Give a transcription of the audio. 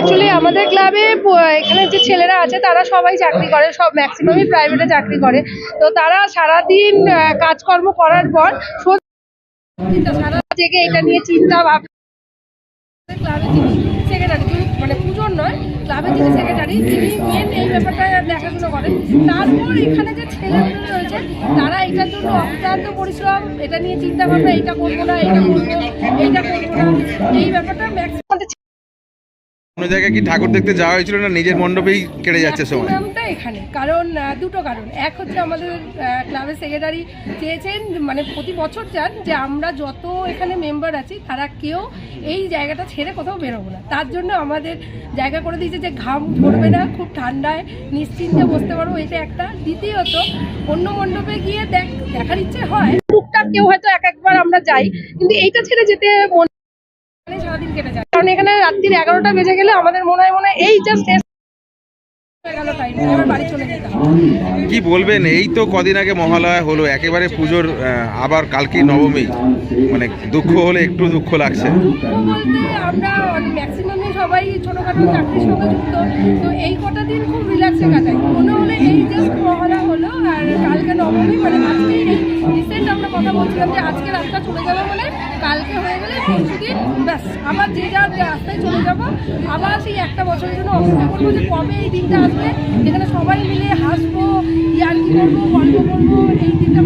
থেকে আমাদের ক্লাবে এখানে যে ছেলেরা আছে, তারা সবাই চাকরি করে, সব ম্যাক্সিমামই প্রাইভেটে চাকরি করে। তো তারা সারাদিন কাজকর্ম করার পর সারা জেগে এটা নিয়ে চিন্তা ভাবনা ক্লাবে সেক্রেটারি মানে নয়, ক্লাবের যিনি সেক্রেটারি তিনি মেন এই ব্যাপারটা দেখাশুনো করেন, তারপর এখানে যে ছেলেগুলো রয়েছে, তারা এটার জন্য অক্লান্ত পরিশ্রম, এটা নিয়ে চিন্তা ভাবনা এটা করব না, এটা করব এটা করব না, এই ব্যাপারটা জায়গায় কি ঠাকুর দেখতে যাওয়া হয়েছিল না নিজের মণ্ডপেই কেটে যাচ্ছে সময়? এখানে কারণ দুটো কারণ। এক হচ্ছে আমাদের ক্লাবের সেক্রেটারি চেয়েছেন মানে প্রতি বছর চান যে আমরা যত এখানে মেম্বার আছি তারা কেউ এই জায়গাটা ছেড়ে কোথাও বেরোবো না। তার জন্য আমাদের জায়গা করে দিয়েছে যে ঘাম ঝরবে না খুব ঠান্ডায় নিশ্চিন্তে বসতে পারব এটা একটা। দ্বিতীয়ত অন্য মণ্ডপে গিয়ে দেখ দেখার ইচ্ছে হয়। টুকটাক কেউ হয়তো এক একবার আমরা যাই কিন্তু এইটা ছেড়ে যেতে কেটে যায়। কারণ এখানে রাত্রির এগারোটা বেজে গেলে আমাদের মনে হয় মনে হয় এই জাস্ট কি বলবেন? এই তো কদিন আগে মহালয়া হলো একেবারে পুজোর আবার কালকে নবমী। মানে দুঃখ হলে একটু দুঃখ লাগছে। আমরা ম্যাক্সিমামই সবাই ছোটোখাটো চাকরির সঙ্গে যুক্ত তো এই কটা দিন খুব রিল্যাক্সে কাটাই। মনে হলে এই জাস্ট হলো আর কালকে নবমী মানে বলছিলাম যে আজকে রাস্তা চলে যাবে বলে, কালকে হয়ে গেলে পরশুদিন ব্যাস, আবার যে যার রাস্তায় চলে যাব, আবার সেই একটা বছরের জন্য অপেক্ষা করব যে কবে এই দিনটা আসবে। যেখানে সবাই মিলে হাসবো, ইয়ার্কি করব, গল্প করব, এই দিনটা